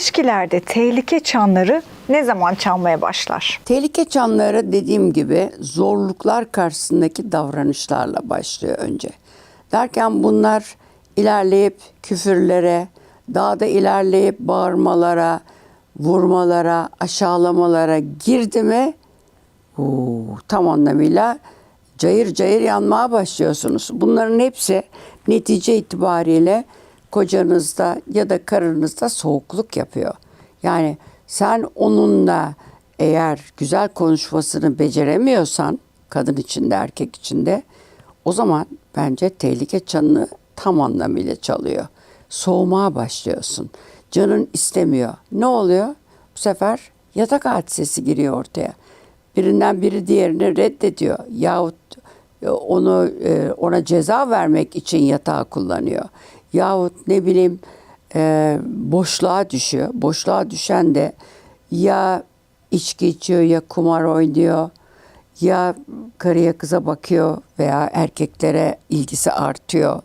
İlişkilerde tehlike çanları ne zaman çalmaya başlar? Tehlike çanları dediğim gibi zorluklar karşısındaki davranışlarla başlıyor önce. Derken bunlar ilerleyip küfürlere, daha da ilerleyip bağırmalara, vurmalara, aşağılamalara girdi mi uu, tam anlamıyla cayır cayır yanmaya başlıyorsunuz. Bunların hepsi netice itibariyle kocanızda ya da karınızda soğukluk yapıyor. Yani sen onunla eğer güzel konuşmasını beceremiyorsan kadın içinde erkek içinde o zaman bence tehlike çanını tam anlamıyla çalıyor. Soğumaya başlıyorsun. Canın istemiyor. Ne oluyor? Bu sefer yatak hadisesi giriyor ortaya. Birinden biri diğerini reddediyor. Yahut e, onu e, ona ceza vermek için yatağı kullanıyor. Yahut ne bileyim e, boşluğa düşüyor. Boşluğa düşen de ya içki içiyor ya kumar oynuyor ya karıya kıza bakıyor veya erkeklere ilgisi artıyor.